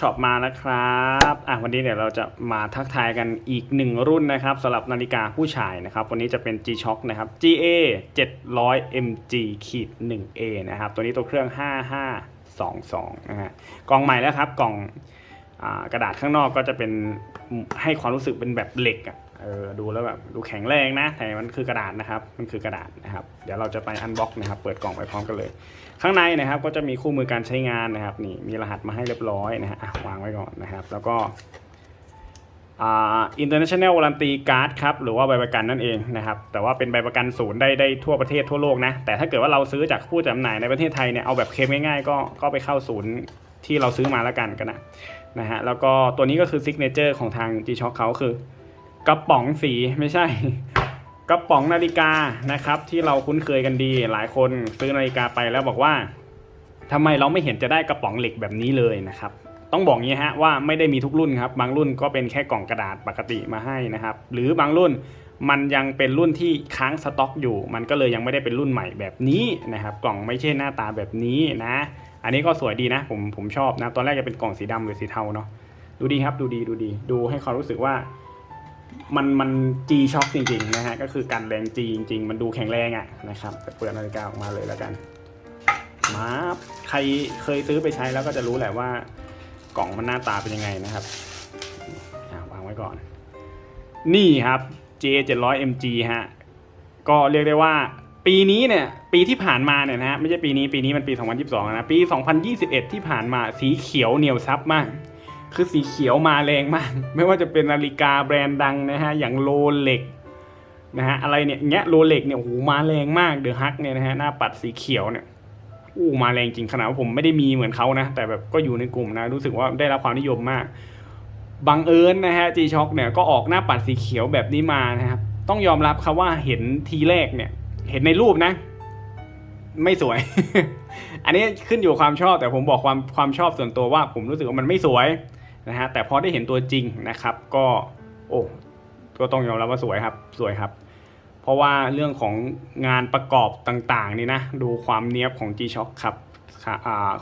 ช็อปมาแล้วครับอะวันนี้เดี๋ยวเราจะมาทักทายกันอีกหนึ่งรุ่นนะครับสำหรับนาฬิกาผู้ชายนะครับ วันนี้จะเป็น G-Shock นะครับ GA 700 MG ขีด 1A นะครับ ตัวนี้ตัวเครื่อง 5522นะฮะกล่องใหม่แล้วครับ กล่องอกระดาษข้างนอกก็จะเป็นให้ความรู้สึกเป็นแบบเหล็กอะ เออดูแล้วแบบดูแข็งแรงนะแต่มันคือกระดาษนะครับ มันคือกระดาษนะครับ เดี๋ยวเราจะไปอันบ็อกนะครับ เปิดกล่องไปพร้อมกันเลย ข้างในนะครับก็จะมีคู่มือการใช้งานนะครับ นี่มีรหัสมาให้เรียบร้อยนะฮะวางไว้ก่อนนะครับ แล้วก็อ่า international warranty card ครับหรือว่าใบประกันนั่นเองนะครับแต่ว่าเป็นใบประกันศูนย์ได้ได้ทั่วประเทศทั่วโลกนะแต่ถ้าเกิดว่าเราซื้อจากผู้จำหน่ายในประเทศไทยเนี่ยเอาแบบเคลมง่ายๆก็ก็ไปเข้าศูนย์ที่เราซื้อมาแล้วกันกันนะนะฮะแล้วก็ตัวนี้ก็คือซิกเนเจอร์ของทาง G-Shock เขาคือ กระป๋องสีไม่ใช่ กระป๋องนาฬิกานะครับ ที่เราคุ้นเคยกันดี หลายคนซื้อนาฬิกาไปแล้วบอกว่าทำไมเราไม่เห็นจะได้กระป๋องเหล็กแบบนี้เลยนะครับ ต้องบอกงี้ฮะว่าไม่ได้มีทุกรุ่นครับ บางรุ่นก็เป็นแค่กล่องกระดาษปกติมาให้นะครับ หรือบางรุ่นมันยังเป็นรุ่นที่ค้างสต็อกอยู่ มันก็เลยยังไม่ได้เป็นรุ่นใหม่แบบนี้นะครับ กล่องไม่ใช่หน้าตาแบบนี้นะ อันนี้ก็สวยดีนะ ผมผมชอบนะ ตอนแรกจะเป็นกล่องสีดำหรือสีเทาเนาะ ดูดีครับ ดูดี ดูดี ดูให้ความรู้สึกว่า มันมัน G Shock จริงๆนะฮะก็คือกันแรง G จริง ๆ มันดูแข็งแรงอะนะครับเปิดนาฬิกาออกมาเลยแล้วกันมาใครเคยซื้อไปใช้แล้วก็จะรู้แหละว่ากล่องมันหน้าตาเป็นยังไงนะครับวางไว้ก่อน นี่ครับ J 700 MG ฮะก็เรียกได้ว่าปีนี้เนี่ยปีที่ผ่านมาเนี่ยนะฮะไม่ใช่ปีนี้ปีนี้มันปี 2022 นะปี 2021 ที่ผ่านมาสีเขียวเหนียวซับมาก คือสีเขียวมาแรงมาก ไม่ว่าจะเป็นนาฬิกาแบรนด์ดังนะฮะ อย่างโรเล็กนะฮะ อะไรเนี่ยเงี้ยโรเล็กเนี่ยโอ้โหมาแรงมากเดอะฮักเนี่ยนะฮะ หน้าปัดสีเขียวเนี่ยอู้มาแรงจริงขนาดว่าผมไม่ได้มีเหมือนเขานะ แต่แบบก็อยู่ในกลุ่มนะ รู้สึกว่าได้รับความนิยมมาก บังเอิญนะฮะ G-Shock เนี่ยก็ออกหน้าปัดสีเขียวแบบนี้มานะครับ ต้องยอมรับครับว่าเห็นทีแรกเนี่ย เห็นในรูปนะ ไม่สวย อันนี้ขึ้นอยู่ความชอบแต่ผมบอกความความชอบส่วนตัวว่า ผมรู้สึกว่ามันไม่สวย นะฮะแต่พอได้เห็นตัวจริงนะครับ ก็โอ้ก็ต้องยอมรับว่าสวยครับสวยครับ เพราะว่าเรื่องของงานประกอบต่างๆนี่นะดูความเนี้ยบของ G-Shock ครับ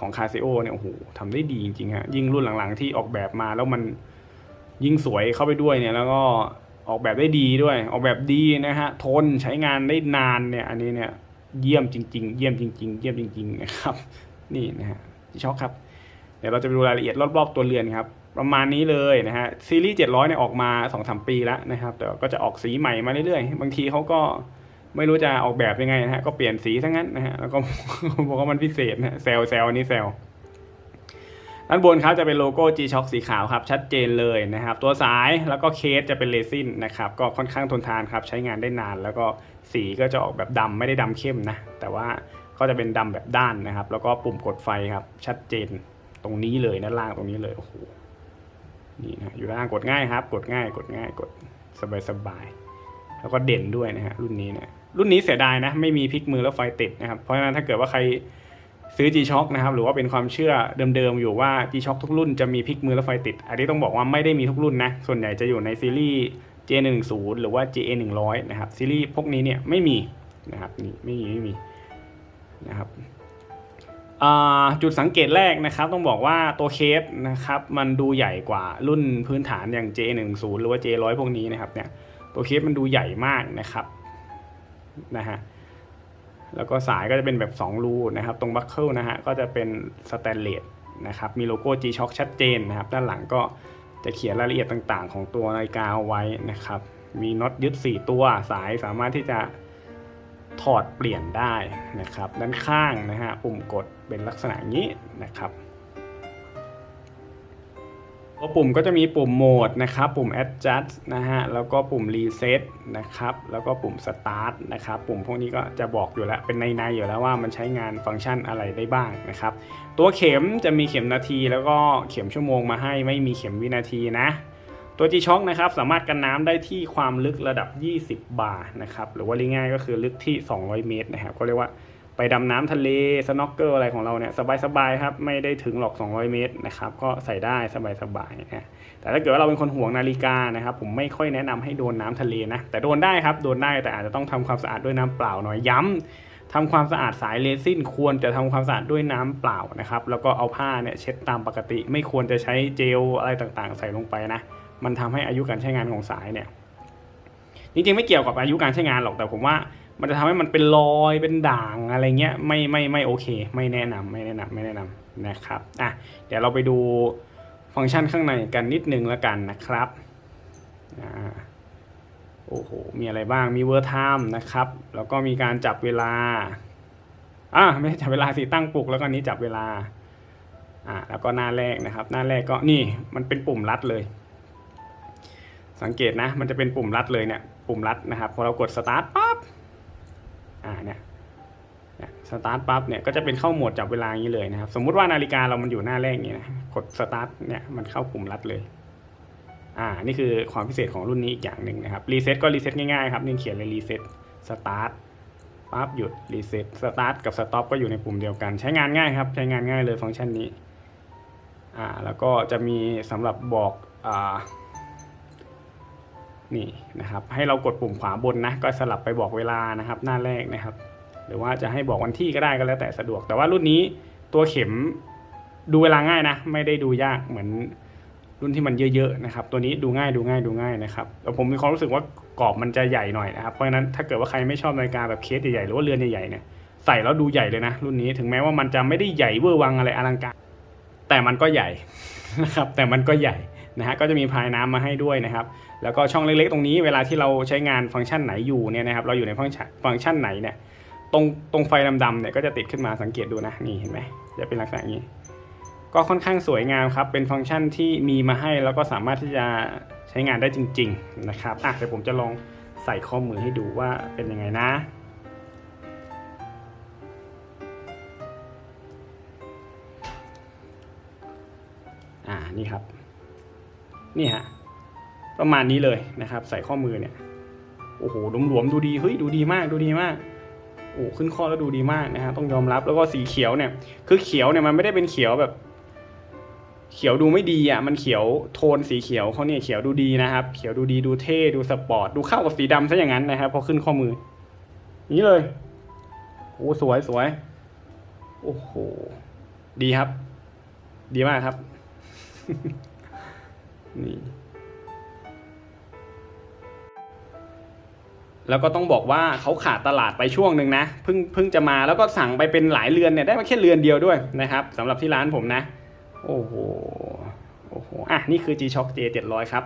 ของ Casio เนี่ยโอ้โหทำได้ดีจริงๆฮะยิ่งรุ่นหลังๆที่ออกแบบมาแล้วมันยิ่งสวยเข้าไปด้วยเนี่ยแล้วก็ออกแบบได้ดีด้วย ออกแบบดีนะฮะทนใช้งานได้นานเนี่ยอันนี้เนี่ยเยี่ยมจริง ๆ เยี่ยมจริง ๆ เยี่ยมจริงๆนะครับนี่นะฮะ G-Shock ครับเดี๋ยวเราจะไปดูรายละเอียดรอบๆตัวเรือนครับ ประมาณนี้เลยนะฮะซีรีส์700เนี่ยออกมา2อสปีแล้วนะครับ แต่ก็จะออกสีใหม่มาเรื่อยๆ บางทีเขาก็ไม่รู้จะออกแบบยังไงนะฮะก็เปลี่ยนสีทั้งนั้นนะฮะแล้วก็บอกว่ามันพิเศษนะแซลแซลอันนี้แซลด้านบนครับจะเป็นโลโก้ G-Shock สีขาวครับ ชัดเจนเลยนะครับ ตัวสายแล้วก็เคสจะเป็นเรซินนะครับ ก็ค่อนข้างทนทานครับ ใช้งานได้นาน แล้วก็สีก็จะออกแบบดำไม่ได้ดำเข้มนะ แต่ว่าก็จะเป็นดำแบบด้านนะครับ แล้วก็ปุ่มกดไฟครับ ชัดเจนตรงนี้เลยด้านล่างตรงนี้เลยโอ้โห นี่นะอยู่ด้านล่างกดง่ายครับ กดง่ายกดง่ายกดสบายสบายๆแล้วก็เด่นด้วยนะฮะรุ่นนี้เนี่ยรุ่นนี้เสียดายนะ ไม่มีพลิกมือแล้วไฟติดนะครับ เพราะฉะนั้นถ้าเกิดว่าใครซื้อ G-Shock นะครับ หรือว่าเป็นความเชื่อเดิมๆอยู่ว่า G-Shock ทุกรุ่นจะมีพลิกมือแล้วไฟติด อันนี้ต้องบอกว่าไม่ได้มีทุกรุ่นนะ ส่วนใหญ่จะอยู่ในซีรีส์ J10 หรือว่า JA100 นะครับซีรีส์พวกนี้เนี่ยไม่มีนะครับนี่ไม่มีไม่มีนะครับ จุดสังเกตแรกนะครับ ต้องบอกว่าตัวเคสนะครับ มันดูใหญ่กว่ารุ่นพื้นฐานอย่าง J10 หรือว่า J100 พวกนี้นะครับเนี่ยตัวเคสมันดูใหญ่มากนะครับนะฮะแล้วก็สายก็จะเป็นแบบ 2 รูนะครับ ตรงบัคเกิลนะฮะก็จะเป็นสแตนเลสนะครับมีโลโก้ G-Shock ชัดเจนนะครับ ด้านหลังก็จะเขียนรายละเอียดต่างๆ ของตัวนาฬิกาเอาไว้นะครับ มีน็อตยึด 4 ตัวสายสามารถที่จะ ถอดเปลี่ยนได้นะครับ ด้านข้างนะฮะปุ่มกดเป็นลักษณะนี้นะครับตัวปุ่มก็จะมีปุ่มโหมดนะครับ ปุ่ม adjust นะฮะ แล้วก็ปุ่ม reset นะครับ แล้วก็ปุ่ม start นะครับ ปุ่มพวกนี้ก็จะบอกอยู่แล้ว เป็นในๆอยู่แล้วว่ามันใช้งานฟังก์ชันอะไรได้บ้างนะครับ ตัวเข็มจะมีเข็มนาทีแล้วก็เข็มชั่วโมงมาให้ ไม่มีเข็มวินาทีนะ ตัว G-Shock นะครับสามารถกันน้ำได้ที่ความลึกระดับ 20 บาร์นะครับหรือว่ารียกง่ายก็คือลึกที่ 200 เมตรนะครับก็เรียกว่าไปดำน้ำทะเลสโนว์เกิลอะไรของเราเนี่ยสบายๆครับไม่ได้ถึงหรอก 200 เมตรนะครับก็ใส่ได้สบายๆนะแต่ถ้าเกิดว่าเราเป็นคนห่วงนาฬิกานะครับผมไม่ค่อยแนะนำให้โดนน้ำทะเลนะแต่โดนได้ครับโดนได้แต่อาจจะต้องทำความสะอาดด้วยน้ำเปล่าหน่อยย้ำทำความสะอาดสายเรซินควรจะทำความสะอาดด้วยน้ำเปล่านะครับแล้วก็เอาผ้าเนี่ยเช็ดตามปกติ ไม่ควรจะใช้เจลอะไรต่างๆ ใส่ลงไปนะ มันทำให้อายุการใช้งานของสายเนี่ยจริงๆไม่เกี่ยวกับอายุการใช้งานหรอกแต่ผมว่า มันจะทำให้มันเป็นรอยเป็นด่างอะไรเงี้ยไม่ไม่ไม่โอเค ไม่แนะนำไม่แนะนำไม่แนะนำนะครับอะเดี๋ยวเราไปดูฟังก์ชันข้างในกันนิดนึงแล้วกันนะครับอ่าโอ้โหมีอะไรบ้างมีเวอร์ไทม์นะครับ แล้วก็มีการจับเวลาอ่าไม่ใช่จับเวลาสิตั้งปลุกแล้วก็นนี้จับเวลาอ่าแล้วก็หน้าแรกนะครับ หน้าแรกก็นี่มันเป็นปุ่มรัดเลย สังเกตนะ มันจะเป็นปุ่มรัดเลยเนี่ย ปุ่มรัดนะครับ พอเรากดสตาร์ทปั๊บ อ่าเนี่ยเนี่ยสตาร์ทปั๊บเนี่ย ก็จะเป็นเข้าโหมดจับเวลาอย่างนี้เลยนะครับ สมมุติว่านาฬิกาเรามันอยู่หน้าแรกนี้นะ กดสตาร์ทเนี่ย มันเข้าปุ่มรัดเลย อ่า นี่คือความพิเศษของรุ่นนี้อีกอย่างหนึ่งนะครับ รีเซ็ตก็รีเซ็ตง่ายๆครับ นี่เขียนเลยรีเซ็ตสตาร์ทปั๊บ หยุด รีเซ็ตสตาร์ทกับสต็อปก็อยู่ในปุ่มเดียวกัน ใช้งานง่ายครับ ใช้งานง่ายเลยฟังก์ชันนี้ อ่า แล้วก็จะมีสำหรับบอก อ่า นี่นะครับ ให้เรากดปุ่มขวาบนนะ ก็สลับไปบอกเวลานะครับ หน้าแรกนะครับ หรือว่าจะให้บอกวันที่ก็ได้ก็แล้วแต่สะดวก แต่ว่ารุ่นนี้ตัวเข็มดูเวลาง่ายนะ ไม่ได้ดูยากเหมือนรุ่นที่มันเยอะๆนะครับ ตัวนี้ดูง่ายดูง่ายดูง่ายนะครับแต่ผมมีความรู้สึกว่ากรอบมันจะใหญ่หน่อยนะครับ เพราะฉะนั้นถ้าเกิดว่าใครไม่ชอบนาฬิกาแบบเคสใหญ่ๆหรือว่าเรือนใหญ่ๆเนี่ยใส่แล้วดูใหญ่เลยนะ รุ่นนี้ถึงแม้ว่ามันจะไม่ได้ใหญ่เวอร์วังอะไรอลังการ แต่มันก็ใหญ่นะครับ แต่มันก็ใหญ่นะฮะก็จะมีพายน้ำมาให้ด้วยนะครับ แล้วก็ช่องเล็กๆ ตรงนี้เวลาที่เราใช้งานฟังก์ชันไหนอยู่เนี่ยนะครับเราอยู่ในฟังก์ชันฟังก์ชันไหนเนี่ยตรงตรงไฟดำๆเนี่ยก็จะติดขึ้นมาสังเกตดูนะนี่เห็นไหมจะเป็นลักษณะนี้ ก็ค่อนข้างสวยงามครับ เป็นฟังก์ชันที่มีมาให้แล้วก็สามารถที่จะใช้งานได้จริง ๆนะครับอะเดี๋ยวผมจะลองใส่ข้อมือให้ดูว่าเป็นยังไงนะอ่านี่ครับ นี่ฮะ ประมาณนี้เลยนะครับ ใส่ข้อมือเนี่ยโอ้โหหลวมๆดูดีเฮ้ยดูดีมากดูดีมากโอ้ขึ้นข้อแล้วดูดีมากนะฮะต้องยอมรับแล้วก็สีเขียวเนี่ย คือเขียวเนี่ยมันไม่ได้เป็นเขียวแบบ เขียวดูไม่ดีอะมันเขียวโทนสีเขียวเขาเนี่ยเขียวดูดีนะครับ เขียวดูดีดูเท่ดูสปอร์ตดูเข้ากับสีดำซะอย่างนั้นนะครับพอขึ้นข้อมือ นี้เลยโอ้สวยสวยโอ้โหดีครับ ดีมากครับนี่ แล้วก็ต้องบอกว่าเขาขาดตลาดไปช่วงหนึ่งนะเพิ่งเพิ่งจะมาแล้วก็สั่งไปเป็นหลายเรือนเนี่ยได้มาแค่เรือนเดียวด้วยนะครับสำหรับที่ร้านผมนะ โอ้โหโอ้โหอะนี่คือ G-Shock J 700 ครับ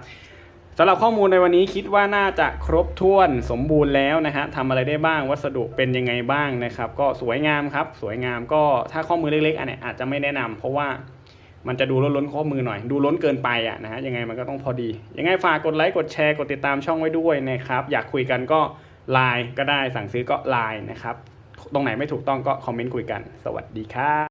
สำหรับข้อมูลในวันนี้คิดว่าน่าจะครบถ้วนสมบูรณ์แล้วนะฮะทำอะไรได้บ้างวัสดุเป็นยังไงบ้างนะครับ ก็สวยงามครับ สวยงามก็ถ้าข้อมือเล็กๆอันเนี้ยอาจจะไม่แนะนำเพราะว่า มันจะดูล้นล้นข้อมือหน่อย ดูล้นเกินไปอะนะฮะยังไงมันก็ต้องพอดี ยังไงฝากกดไลค์กดแชร์กดติดตามช่องไว้ด้วยนะครับ อยากคุยกันก็ไลน์ก็ได้สั่งซื้อก็ไลน์นะครับ ตรงไหนไม่ถูกต้องก็คอมเมนต์คุยกัน สวัสดีครับ